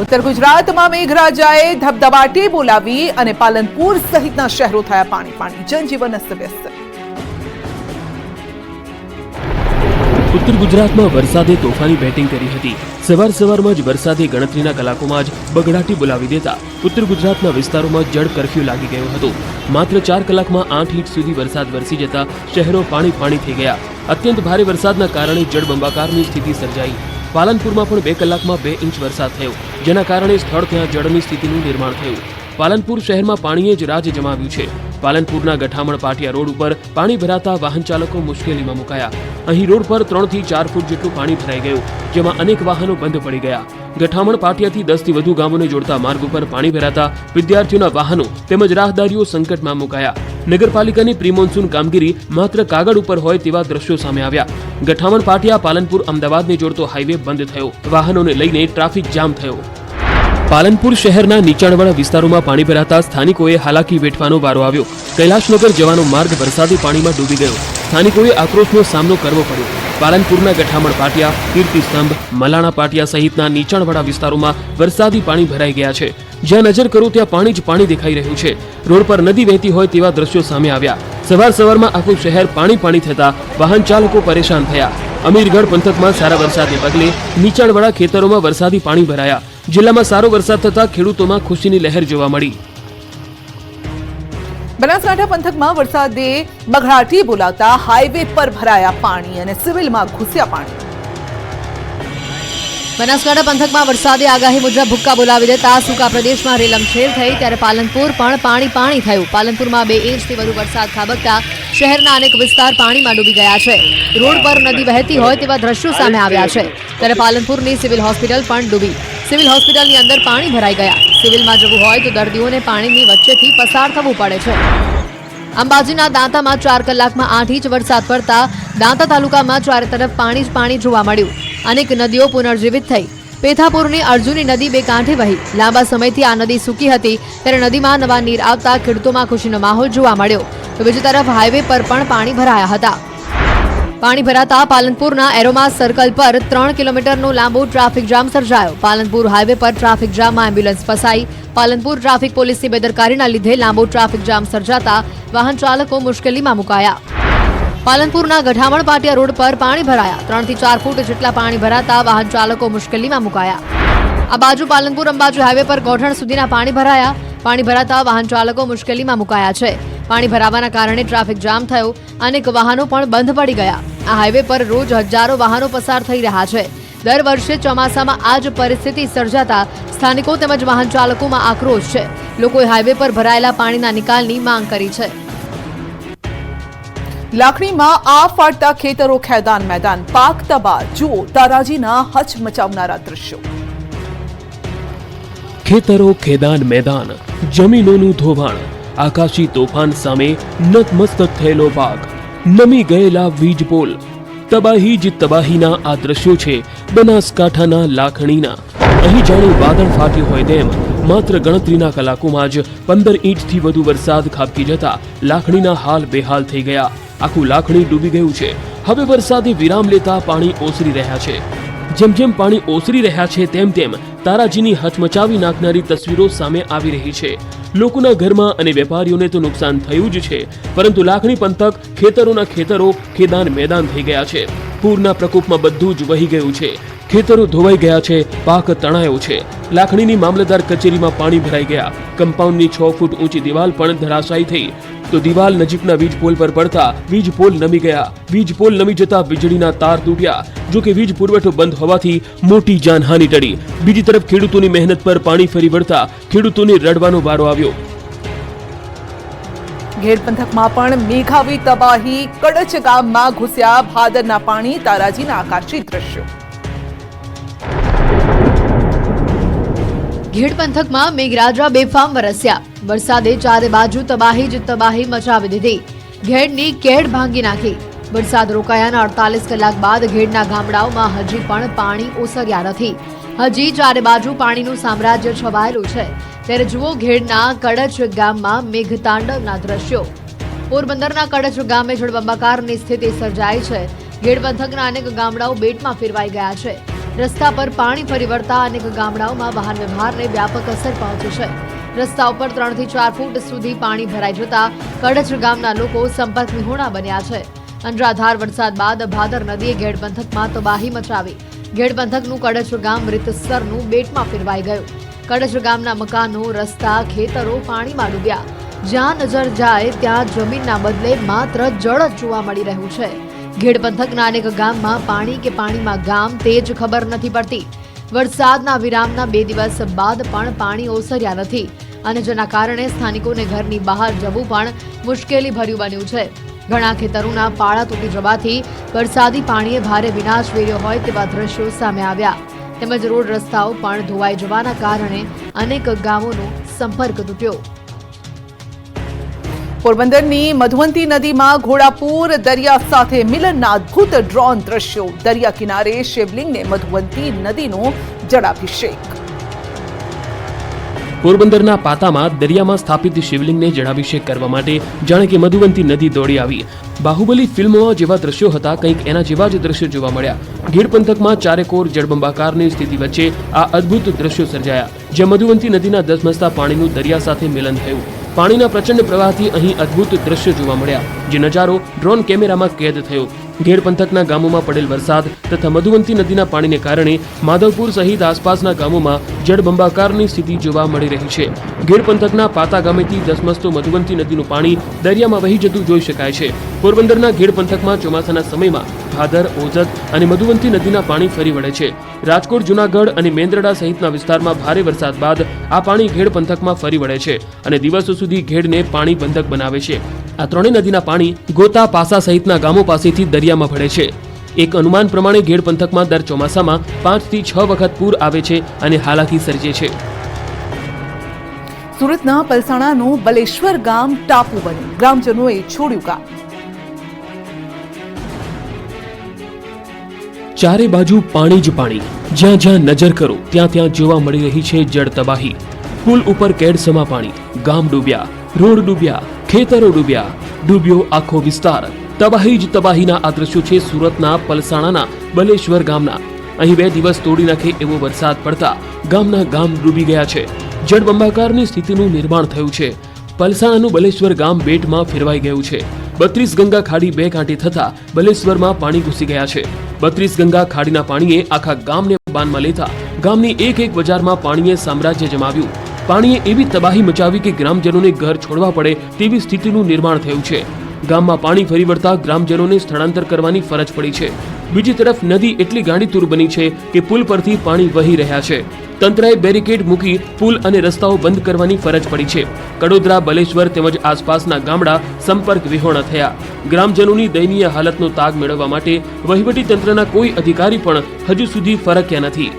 ઉત્તર ગુજરાતમાં મેઘરાજાએ ધબધબાટી બોલાવી અને પાલનપુર સહિતના શહેરો થયા પાણી પાણી. જનજીવન અસ્તવ્યસ્ત ઉત્તર ગુજરાતમાં વરસાદે તોફાની બેટિંગ કરી હતી. સવાર સવારમાં જ વરસાદે ગણતરીના કલાકોમાં જ બગડાટી બોલાવી દેતા ઉત્તર ગુજરાતના વિસ્તારોમાં જળ કરફ્યુ લાગી ગયો હતો. માત્ર ચાર કલાકમાં આઠ ઇંચ સુધી વરસાદ વરસી જતા શહેરો પાણી પાણી થઈ ગયા. અત્યંત ભારે વરસાદના કારણે જળબંબાકારની સ્થિતિ સર્જાઈ. પાલનપુરમાં પણ બે કલાકમાં બે ઇંચ વરસાદ થયો, જેના કારણે સ્થળ ત્યાં જળની સ્થિતિનું નિર્માણ થયું. પાલનપુર શહેરમાં પાણીએ જ રાજ જમાવ્યું છે. પાલનપુરના ગઠામણ પાટિયા રોડ ઉપર પાણી ભરાતા વાહન ચાલકો મુશ્કેલીમાં મુકાયા. અહીં રોડ પર ત્રણથી ચાર ફૂટ જેટલું પાણી ભરાઈ ગયું, જેમાં અનેક વાહનો બંધ પડી ગયા. ગઠામણ પાટિયાથી દસથી વધુ ગામોને જોડતા માર્ગ ઉપર પાણી ભરાતા વિદ્યાર્થીઓના વાહનો તેમજ રાહદારીઓ સંકટમાં મુકાયા. નગરપાલિકાની પ્રિમોન્સૂન કામગીરી માત્ર કાગળ ઉપર હોય તેવા દ્રશ્યો સામે આવ્યા. ગઠામણ પાટિયા પાલનપુર અમદાવાદને જોડતો હાઈવે બંધ થયો. વાહનોને લઈને ટ્રાફિક જામ થયો. પાલનપુર શહેરના નીચાણવાળા વિસ્તારોમાં પાણી ભરાતા સ્થાનિકોએ હાલાકી વેઠવાનો વારો આવ્યો. કૈલાશનગર જવાનો માર્ગ વરસાદી પાણીમાં ડૂબી ગયો. સ્થાનિકોએ આક્રોશનો સામનો કરવો પડ્યો. પાલનપુરના ગઠામણ પાટિયા કીર્તિસ્તંભ મલાણા પાટિયા સહિતના નીચાણવાળા વિસ્તારોમાં વરસાદી પાણી ભરાઈ ગયા છે. જ્યાં નજર કરું ત્યાં પાણી જ પાણી દેખાઈ રહ્યું છે. રોડ પર નદી વહેતી હોય તેવા દ્રશ્યો સામે આવ્યા. સવાર સવારમાં આખું શહેર પાણી પાણી થતા વાહન ચાલકો પરેશાન થયા. અમીરગઢ પંથકમાં સારા વરસાદને પગલે નીચાણવાળા ખેતરોમાં વરસાદી પાણી ભરાયા. જિલ્લામાં સારો વરસાદ થતા ખેડૂતોમાં ખુશીની લહેર જોવા મળી. બનાસકાંઠા પંથકમાં વરસાદે બઘડાટી બોલાવતા હાઈવે પર ભરાયા પાણી અને સિવિલમાં ઘૂસ્યા પાણી. બનાસકાંઠા પંથકમાં વરસાદે આગાહી મુજબ ભૂક્કા બોલાવી દેતા સૂકા પ્રદેશમાં રેલમછેલ થઈ ત્યારે પાલનપુર પણ પાણી પાણી થયું. પાલનપુરમાં બે ઇંચથી વધુ વરસાદ ખાબકતા શહેરના અનેક વિસ્તાર પાણીમાં ડૂબી ગયા છે. રોડ પર નદી વહેતી હોય તેવા દ્રશ્યો સામે આવ્યા છે. ત્યારે પાલનપુરની સિવિલ હોસ્પિટલ પણ ડૂબી. સિવિલ હોસ્પિટલની અંદર પાણી ભરાઈ ગયા. સિવિલમાં જવું હોય તો દર્દીઓને પાણીની વચ્ચેથી પસાર થવું પડે છે. અંબાજીના દાંતામાં ચાર કલાકમાં આઠ ઇંચ વરસાદ પડતા દાંતા તાલુકામાં ચારે તરફ પાણી જ પાણી જોવા મળ્યું. અનેક નદીઓ પુનર્જીવિત થઈ. પેથાપુરની અર્જુની નદી બે કાંઠે વહી. લાંબા સમયથી આ નદી સૂકી હતી, ત્યારે નદીમાં નવા નીર આવતા ખેડૂતોમાં ખુશીનો માહોલ જોવા મળ્યો. તો બીજી તરફ હાઈવે પર પણ પાણી ભરાયા હતા. પાણી ભરાતા પાલનપુરના એરોમા સર્કલ પર ત્રણ કિલોમીટરનો લાંબો ટ્રાફિક જામ સર્જાયો. પાલનપુર હાઈવે પર ટ્રાફિક જામમાં એમ્બ્યુલન્સ ફસાઈ. પાલનપુર ટ્રાફિક પોલીસની બેદરકારીના લીધે લાંબો ટ્રાફિક જામ સર્જાતા વાહન ચાલકો મુશ્કેલીમાં મુકાયા. પાલનપુરના ગઢામણ પાટિયા રોડ પર પાણી ભરાયા. ત્રણથી ચાર ફૂટ જેટલા પાણી ભરાતા વાહન ચાલકો મુશ્કેલીમાં મુકાયા. આ બાજુ પાલનપુર અંબાજી હાઈવે પર ગોઠણ સુધીના પાણી ભરાયા. પાણી ભરાતા વાહન ચાલકો મુશ્કેલીમાં મુકાયા છે. પાણી ભરાવાના કારણે ટ્રાફિક જામ થયો. અનેક વાહનો પણ બંધ પડી ગયા. આ હાઈવે પર રોજ હજારો વાહનો પસાર થઈ રહ્યા છે. દર વર્ષે ચોમાસામાં આ જ પરિસ્થિતિ સર્જાતા સ્થાનિકો તેમજ વાહન ચાલકોમાં આક્રોશ છે. લોકોએ હાઈવે પર ભરાયેલા પાણીના નિકાલની માંગ કરી છે. લાકડીમાં આ ફાટતા ખેતરો ખેદાન મેદાન. પાક તબા જુઓ તારાજીના હચમચાવનારા દ્રશ્યો. ખેતરો ખેદાન મેદાન. જમીનોનું ધોવાણ. આકાશી તોફાન સામે નતમસ્તક થયેલો પાક. નમી ગયેલા વીજ પોલ. તબાહી જ તબાહીના આ દ્રશ્યો છે બનાસકાંઠાના લાખણીના. અહીં જાણે વાદળ ફાટ્યું હોય તેમ માત્ર ગણતરીના કલાકોમાં જ પંદર ઇંચથી વધુ વરસાદ ખાબકી જતા લાખણીના હાલ બેહાલ થઈ ગયા. આખું લાખણી ડૂબી ગયું છે. હવે વરસાદે વિરામ લેતા પાણી ઓસરી રહ્યા છે. જેમ જેમ પાણી ઓસરી રહ્યા છે તેમ તેમ તારાજીની હચમચાવી નાખનારી તસવીરો સામે આવી રહી છે. લોકોના ઘરમાં અને વેપારીઓને તો નુકસાન થયું જ છે, પરંતુ લાખણી પંથક ખેતરોના ખેતરો ખેદાન મેદાન થઈ ગયા છે. પૂરના પ્રકોપમાં બધું જ વહી ગયું છે. ખેતરો ધોવાઈ ગયા છે, પાક તણાયો છે. લાખણીની મામલતદાર કચેરીમાં પાણી ભરાઈ ગયા. કમ્પાઉન્ડની છ ફૂટ ઊંચી દિવાલ પણ ધરાશાયી થઈ. તો દિવાલ નજીકના વીજ પોલ પર પડતા વીજ પોલ નમી ગયા. વીજ પોલ નમી જતા વીજળીના તાર તૂટ્યા. જો કે વીજ પુરવઠો બંધ હોવાથી મોટી જાનહાનિ ટળી. બીજી તરફ ખેડૂતોની મહેનત પર પાણી ફરી વળતા ખેડૂતોને રડવાનો વારો આવ્યો. ઘેડ પંથકમાં પણ મેઘાવી તબાહી, કડચ ગામમાં ઘૂસ્યા ભાદરના પાણી, તારાજીના આકાશી દ્રશ્યો. ઘેડ પંથકમાં મેઘરાજા બેફામ વરસ્યા. વરસાદે ચારે બાજુ તબાહી જ તબાહી મચાવી દીધી. ઘેડની કેડ ભાંગી નાખી. વરસાદ રોકાયાના અડતાલીસ કલાક બાદ ઘેડના ગામડાઓમાં હજી પણ પાણી ઓસર્યા નથી. હજી ચારે બાજુ પાણીનું સામ્રાજ્ય છવાયેલું છે. ત્યારે જુઓ ઘેડના કડચ ગામમાં મેઘતાંડવના દ્રશ્યો. પોરબંદરના કડચ ગામે જળબંબાકારની સ્થિતિ સર્જાઈ છે. ઘેડ પંથકના અનેક ગામડાઓ બેટમાં ફેરવાઈ ગયા છે. રસ્તા પર પાણી ફરી વળતા અનેક ગામડાઓમાં વાહન વ્યવહારને વ્યાપક અસર પહોંચી છે. રસ્તા ઉપર ત્રણથી ચાર ફૂટ સુધી પાણી ભરાઈ જતા કડછ ગામના લોકો સંપર્ક વિહોણા બન્યા છે. અનરાધાર વરસાદ બાદ ભાદર નદીએ ઘેડ પંથકમાં તબાહી મચાવી. ઘેડ પંથકનું કડછ ગામ રીતસરનું બેટમાં ફેરવાઈ ગયું. કડછ ગામના મકાનો, રસ્તા, ખેતરો પાણીમાં ડૂબ્યા. જ્યાં નજર જાય ત્યાં જમીનના બદલે માત્ર જળ જ જોવા મળી રહ્યું છે. ઘેડ પંથકના અનેક ગામમાં પાણી કે પાણીમાં ગામ તે જ ખબર નથી પડતી. વરસાદના વિરામના બે દિવસ બાદ પણ પાણી ઓસર્યા નથી અને જેના કારણે સ્થાનિકોને ઘરની બહાર જવું પણ મુશ્કેલી ભર્યું બન્યું છે. ઘણા ખેતરોના પાળા તૂટી જવાથી વરસાદી પાણીએ ભારે વિનાશ વેર્યો હોય તેવા દ્રશ્યો સામે આવ્યા. તેમજ રોડ રસ્તાઓ પણ ધોવાઈ જવાના કારણે અનેક ગામોનો સંપર્ક તૂટ્યો. પોરબંદરની મધુવંતી નદીમાં ઘોડાપુર, દરિયા સાથે મિલનના અદ્ભુત ડ્રોન દ્રશ્યો. દરિયા કિનારે શિવલિંગને મધુવંતી નદીનો જળાભિષેક. પોરબંદરના પાતામાં દરિયામાં સ્થાપિત શિવલિંગને જળાભિષેક કરવા માટે જાણે કે મધુવંતી નદી દોડી આવી. બાહુબલી ફિલ્મમાં જેવા દ્રશ્યો હતા, કંઈક એના જેવા જ દ્રશ્યો જોવા મળ્યા. ગીર પંથકમાં ચારેકોર જળબંબાકારની સ્થિતિ વચ્ચે આ અદ્ભુત દ્રશ્યો સર્જાયા, જ્યાં મધુવંતી નદીના ધસમસતા પાણીનું દરિયા સાથે મિલન થયું. પાણીના પ્રચંડ પ્રવાહથી અહીં અદ્ભુત દ્રશ્યો જોવા મળ્યા જે નજારો ડ્રોન કેમેરામાં કેદ થયો. ઘેડ પંથકના ગામોમાં પડેલ વરસાદ તથા મધુવંતી નદીના પાણીને કારણે માધવપુર સહિત આસપાસના ગામોમાં જળબંબાકારની સ્થિતિ જોવા મળી રહી છે. ઘેડ પંથકના પાતા ગામેથી ધસમસતો મધુવંતી નદીનું પાણી દરિયામાં વહી જતું જોઈ શકાય છે. પોરબંદરના ઘેડ પંથકમાં ચોમાસાના સમયમાં ભાદર, ઓજત અને મધુવંતી નદીના પાણી ફરી વળે છે. રાજકોટ, જુનાગઢ અને મેંદરડા સહિતના વિસ્તારમાં ભારે વરસાદ બાદ આ પાણી ઘેડ પંથકમાં ફરી વળે છે અને દિવસો સુધી ઘેડને પાણી બંધક બનાવે છે. આ ત્રણેય નદીના પાણી ગોતા પાસા સહિતના ગામો પાસેથી દરિયામાં ભળે છે. એક અનુમાન પ્રમાણે ઘેડ પંથકમાં દર ચોમાસામાં પાંચથી છ વખત પૂર આવે છે અને હાલાકી સર્જે છે. સુરતના પલસાણાનું બલેશ્વર ગામ ટાપુ બન્યું. ગ્રામજનોએ છોડ્યું ગામ ચારે બાજુ પાણી જ પાણી. જ્યાં જ્યાં નજર કરો ત્યાં ત્યાં જોવા મળી રહી છે જળ તબાહી. પુલ ઉપર કેડસમા પાણી. ગામ ડૂબ્યા રોડ ડૂબ્યા ખેતરો ડૂબ્યા. ડૂબ્યો આખો વિસ્તાર. તબાહી જ તબાહીના આ દ્રશ્યો છે સુરતના પલસાણાના બલેશ્વર ગામના. અહીં બે દિવસ તોડી નાખે એવો વરસાદ પડતા ગામના ગામ ડૂબી ગયા છે. જળબંબાકારની સ્થિતિનું નિર્માણ થયું છે. પલસાણાનું બલેશ્વર ગામ બેટમાં ફેરવાઈ ગયું છે. બત્રીસ ગંગા ખાડી બે કાંઠે થતા બલેશ્વરમાં પાણી ઘૂસી ગયા છે. બત્રીસ ગંગા ખાડીના પાણીએ આખા ગામને બાનમાં લેતા ગામની એક એક બજારમાં પાણીએ સામ્રાજ્ય જમાવ્યું. પાણીએ એવી તબાહી મચાવી કે ગ્રામજનોને ઘર છોડવા પડે તેવી સ્થિતિનું નિર્માણ થયું છે. ગામમાં પાણી ફરી વળતા ગ્રામજનોને સ્થળાંતર કરવાની ફરજ પડી છે. બીજી તરફ નદી એટલી ગાંડીતુર બની છે કે પુલ પરથી પાણી વહી રહ્યા છે. તંત્રએ બેરિકેડ મૂકી પુલ અને રસ્તાઓ બંધ કરવાની ફરજ પડી છે. કડોદરા, બલેશ્વર તેમજ આસપાસના ગામડા સંપર્ક વિહોણા થયા. ગ્રામજનોની દયનીય હાલતનો તાગ મેળવવા માટે વહીવટી તંત્રના કોઈ અધિકારી પણ હજુ સુધી ફરક્યા નથી.